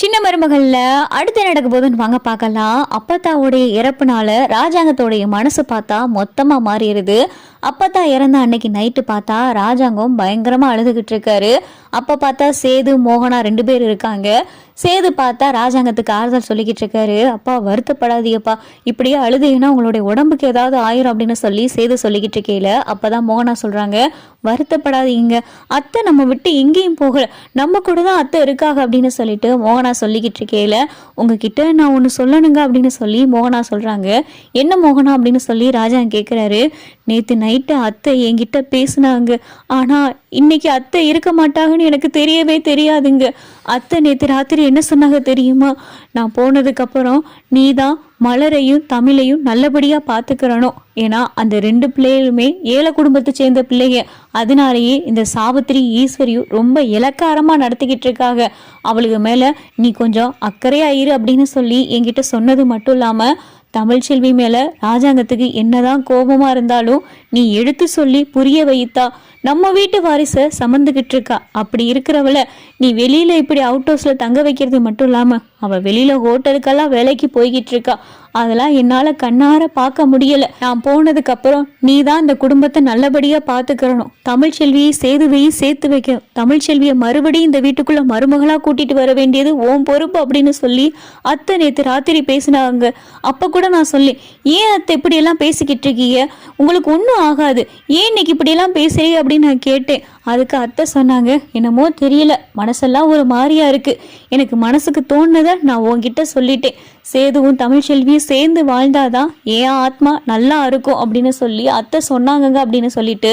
சின்ன மருமகள்ல அடுத்து நடக்க போகுதுன்னு வாங்க பார்க்கலாம். அப்பத்தாவுடைய இறப்புனால ராஜாங்கத்தோடைய மனசு பார்த்தா மொத்தமா மாறிடுது. அப்பத்தா இறந்த அன்னைக்கு நைட்டு பார்த்தா ராஜாங்கம் பயங்கரமா அழுதுகிட்டு இருக்காரு. அப்ப பார்த்தா சேது மோகனா ரெண்டு பேர் இருக்காங்க. சேது பார்த்தா ராஜாங்கத்துக்கு ஆறுதல் சொல்லிக்கிட்டு இருக்காரு. அப்பா வருத்தப்படாதீங்கப்பா. இப்படியே அழுதீங்கன்னா உங்களுடைய உடம்புக்கு ஏதாவது ஆயிரும் அப்படின்னு சொல்லி சேது சொல்லிக்கிட்டு இருக்கையில அப்பதான் மோகனா சொல்றாங்க வருத்தப்படாதீங்க. அத்தை நம்ம விட்டு எங்கேயும் போகல. நம்ம கூட தான் அத்தை இருக்காங்க அப்படின்னு சொல்லிட்டு மோகனா சொல்லிக்கிட்டு இருக்கையில உங்ககிட்ட நான் ஒன்று சொல்லணுங்க அப்படின்னு சொல்லி மோகனா சொல்றாங்க. என்ன மோகனா? அப்படின்னு சொல்லி ராஜா கேட்குறாரு நேற்று நைட்டு அத்தை என்கிட்ட பேசினாங்க. ஆனால் இன்னைக்கு அத்தை இருக்க மாட்டாங்கன்னு எனக்கு தெரியவே தெரியாதுங்க. அத்தை நேற்று ராத்திரி என்ன சொன்னாங்க தெரியுமா? நான் போனதுக்கப்புறம் நீ தான் மலரையும் தமிழையும் நல்லபடியாக பார்த்துக்கிறணும். ஏன்னா அந்த ரெண்டு பிள்ளைகளுமே ஏழை குடும்பத்தை சேர்ந்த பிள்ளைங்க. அதனாலேயே இந்த சாவித்திரி ஈஸ்வரியும் ரொம்ப இலக்காரமாக நடத்திக்கிட்டு இருக்காங்க. அவளுக்கு மேலே நீ கொஞ்சம் அக்கறையாக இரு அப்படின்னு சொல்லி என்கிட்ட சொன்னது மட்டும் இல்லாமல் தமிழ்ச்செல்வி மேலே ராஜாங்கத்துக்கு என்னதான் கோபமாக இருந்தாலும் நீ எடுத்து சொல்லி புரிய வைத்தா நம்ம வீட்டு வாரிசை சமந்துக்கிட்டு இருக்கா. அப்படி இருக்கிறவள நீ வெளியில இப்படி அவுட் ஹவுஸ்ல தங்க வைக்கிறது மட்டும் இல்லாம அவள் வெளியில் ஹோட்டலுக்கெல்லாம் வேலைக்கு போய்கிட்டு இருக்கா அதெல்லாம் என்னால் கண்ணார பார்க்க முடியலை. நான் போனதுக்கப்புறம் நீ தான் இந்த குடும்பத்தை நல்லபடியாக பார்த்துக்கிறணும். தமிழ்ச்செல்வியை சேதுவையும் சேர்த்து வைக்கணும். தமிழ்ச்செல்வியை மறுபடியும் இந்த வீட்டுக்குள்ளே மருமகளாக கூட்டிகிட்டு வர வேண்டியது ஓம் பொறுப்பு அப்படின்னு சொல்லி அத்தை நேற்று ராத்திரி பேசினாங்க. அப்போ கூட நான் சொல்லி ஏன் அத்தை இப்படியெல்லாம் பேசிக்கிட்டு இருக்கீங்க உங்களுக்கு ஒன்றும் ஆகாது. ஏன் இன்னைக்கு இப்படியெல்லாம் பேசுறீங்க? அப்படின்னு நான் கேட்டேன். அதுக்கு அத்தை சொன்னாங்க என்னமோ தெரியல. மனசெல்லாம் ஒரு மாதிரியாக இருக்குது எனக்கு மனசுக்கு தோணுது நான் உன்கிட்ட சொல்லிட்டேன். சேதுவும் தமிழ்ச்செல்வியும் சேர்ந்து வாழ்ந்தாதான் என் ஆத்மா நல்லா இருக்கும் அப்படின்னு சொல்லி அத்தை சொன்னாங்கங்க அப்படின்னு சொல்லிட்டு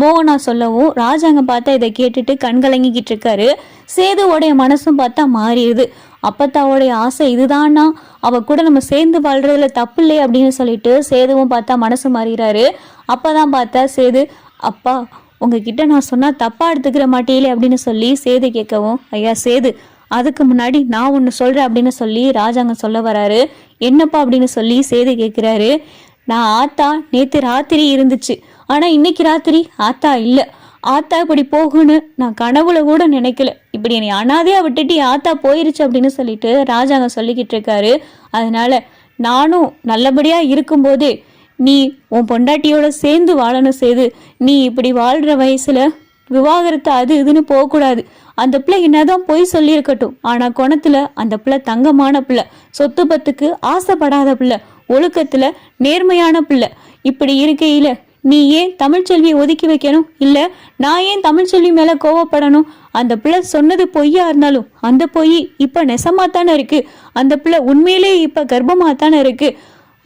மோகனா சொல்லவும் ராஜாங்க பார்த்தா இதை கேட்டுட்டு கண்கலங்கிக்கிட்டு இருக்காரு. சேதுவோடைய மனசும் பார்த்தா மாறிடுது. அப்பத்தாவோடைய ஆசை இதுதானா? அவ கூட நம்ம சேர்ந்து வாழ்றதுல தப்பு இல்லை அப்படின்னு சொல்லிட்டு சேதுவும் பார்த்தா மனசு மாறிடுறாரு. அப்பதான் பார்த்தா சேது அப்பா உங்ககிட்ட நான் சொன்னா தப்பா எடுத்துக்கிற மாட்டீங்களே அப்படின்னு சொல்லி சேது கேட்கவும் ஐயா சேது அதுக்கு முன்னாடி நான் ஒன்று சொல்கிறேன் அப்படின்னு சொல்லி ராஜாங்க சொல்ல வராரு. என்னப்பா அப்படின்னு சொல்லி சேது கேட்குறாரு நான் ஆத்தா நேற்று ராத்திரி இருந்துச்சு. ஆனால் இன்னைக்கு ராத்திரி ஆத்தா இல்லை. ஆத்தா இப்படி போகுன்னு நான் கனவுல கூட நினைக்கல. இப்படி என்னை அனாதையாக விட்டுட்டு ஆத்தா போயிருச்சு அப்படின்னு சொல்லிட்டு ராஜாங்க சொல்லிக்கிட்டு இருக்காரு. அதனால நானும் நல்லபடியாக இருக்கும்போதே நீ உன் பொண்டாட்டியோட சேர்ந்து வாழணும் செய்து நீ இப்படி வாழ்கிற வயசில் விவாகரத்து அது இதுன்னு போகக்கூடாது. அந்த பிள்ளை என்னதான் பொய் சொல்லியிருக்கட்டும். ஆனால் குணத்தில் அந்த பிள்ளை தங்கமான பிள்ளை சொத்து பத்துக்கு ஆசைப்படாத பிள்ளை ஒழுக்கத்தில் நேர்மையான பிள்ளை. இப்படி இருக்கையில நீ ஏன் தமிழ்ச்செல்வியை ஒதுக்கி வைக்கணும்? இல்லை நான் ஏன் தமிழ்ச்செல்வி மேலே கோவப்படணும்? அந்த பிள்ளை சொன்னது பொய்யா இருந்தாலும் அந்த பொய் இப்போ நெசமாக தானே இருக்குது அந்த பிள்ளை உண்மையிலே இப்போ கர்ப்பமாக தானே இருக்குது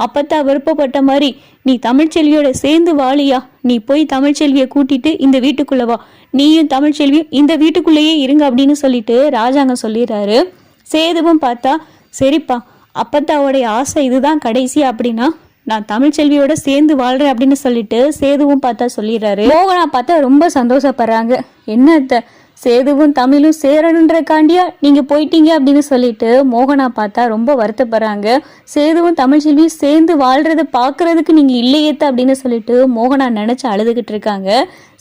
அப்பத்தா விருப்பப்பட்ட மாதிரி நீ தமிழ்ச்செல்வியோட சேர்ந்து வாழியா? நீ போய் தமிழ்ச்செல்வியை கூட்டிட்டு இந்த வீட்டுக்குள்ள வா. நீயும் தமிழ்ச்செல்வியும் இந்த வீட்டுக்குள்ளேயே இருங்க அப்படின்னு சொல்லிட்டு ராஜாங்க சொல்லிடுறாரு. சேதுவும் பார்த்தா சரிப்பா அப்பத்தாவோடைய ஆசை இதுதான் கடைசி அப்படின்னா நான் தமிழ்ச்செல்வியோட சேர்ந்து வாழ்றேன் அப்படின்னு சொல்லிட்டு சேதுவும் பார்த்தா சொல்லிடுறாரு. மோகனா பார்த்தா ரொம்ப சந்தோஷப்படுறாங்க. என்னத்தை சேதுவும் தமிழும் சேரணுன்றக்காண்டியா நீங்கள் போயிட்டீங்க அப்படின்னு சொல்லிட்டு மோகனா பார்த்தா ரொம்ப வருத்தப்படுறாங்க. சேதுவும் தமிழ்ச்செல்வியும் சேர்ந்து வாழ்றத பார்க்கறதுக்கு நீங்கள் இல்லையேத்த அப்படின்னு சொல்லிட்டு மோகனா நினச்சி அழுதுகிட்டு இருக்காங்க.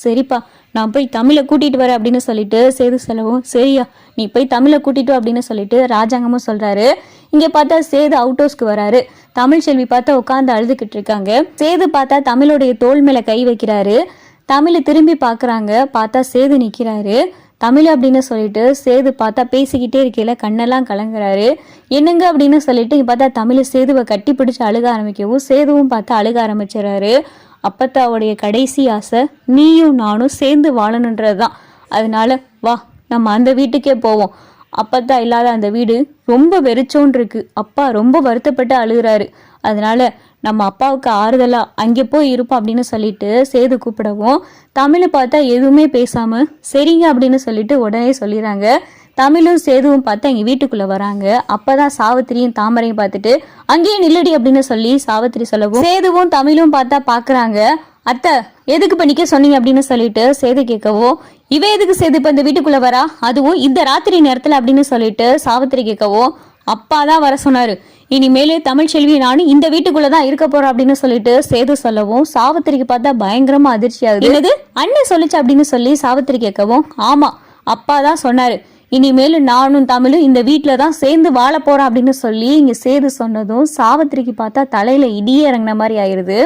சரிப்பா நான் போய் தமிழை கூட்டிட்டு வரேன் அப்படின்னு சொல்லிட்டு சேது செலவும் சரியா நீ போய் தமிழை கூட்டிட்டு அப்படின்னு சொல்லிட்டு ராஜாங்கமும் சொல்றாரு. இங்க பார்த்தா சேது அவுட் ஹவுஸ்க்கு வராரு. தமிழ் செல்வி பார்த்தா உட்காந்து அழுதுகிட்டு இருக்காங்க. சேது பார்த்தா தமிழுடைய தோல் மேல கை வைக்கிறாரு. தமிழை திரும்பி பார்க்குறாங்க. பார்த்தா சேது நிற்கிறாரு தமிழ் அப்படின்னு சொல்லிட்டு சேது பார்த்தா பேசிக்கிட்டே இருக்கையில கண்ணெல்லாம் கலங்குறாரு. என்னங்க அப்படின்னு சொல்லிட்டு பார்த்தா தமிழ் சேதுவை கட்டி பிடிச்சி அழுக ஆரம்பிக்கவும் சேதுவும் பார்த்து அழுக ஆரம்பிச்சிடறாரு அப்பத்தாவுடைய கடைசி ஆசை நீயும் நானும் சேர்ந்து வாழணுன்றது தான் அதனால வா நம்ம அந்த வீட்டுக்கே போவோம். அப்பத்தா இல்லாத அந்த வீடு ரொம்ப வெறிச்சோன் இருக்கு அப்பா ரொம்ப வருத்தப்பட்டு அழுகிறாரு. அதனால நம்ம அப்பாவுக்கு ஆறுதலாக அங்கே போய் இருப்போம் அப்படின்னு சொல்லிட்டு சேது கூப்பிடவும் தமிழை பார்த்தா எதுவுமே பேசாமல் சரிங்க அப்படின்னு சொல்லிட்டு உடனே சொல்லிடுறாங்க. தமிழும் சேதுவும் பார்த்து எங்கள் வீட்டுக்குள்ளே வராங்க. அப்போ தான் சாவித்திரியும் தாமரையும் பார்த்துட்டு அங்கேயே நில்லடி அப்படின்னு சொல்லி சாவித்திரி சொல்லவும் சேதுவும் தமிழும் பார்த்தா பார்க்குறாங்க. அத்தை எதுக்கு பண்ணிக்க சொன்னீங்க? அப்படின்னு சொல்லிட்டு சேது கேட்கவும் இவ எதுக்கு சேது இப்போ இந்த வீட்டுக்குள்ளே வரா? அதுவும் இந்த ராத்திரி நேரத்தில் அப்படின்னு சொல்லிட்டு சாவித்திரி கேட்கவும் அப்பா தான் வர சொன்னாரு. இனிமேலு தமிழ்ச்செல்வி நானும் இந்த வீட்டுக்குள்ள தான் இருக்க போறோம் அப்படின்னு சொல்லிட்டு சேது சொல்லவும் சாவித்திரிக்கு பார்த்தா பயங்கரமா அதிர்ச்சி ஆகுது. என்னது? அண்ணன் சொல்லுச்சு அப்படின்னு சொல்லி சாவித்திரி கேட்கவும் ஆமா அப்பா தான் சொன்னாரு. இனிமேல் நானும் தமிழும் இந்த வீட்டில் தான் சேர்ந்து வாழ போறோம் அப்படின்னு சொல்லி இங்க சேது சொன்னதும் சாவித்திரிக்கு பார்த்தா தலையில இடியே இறங்கின மாதிரி ஆயிருது.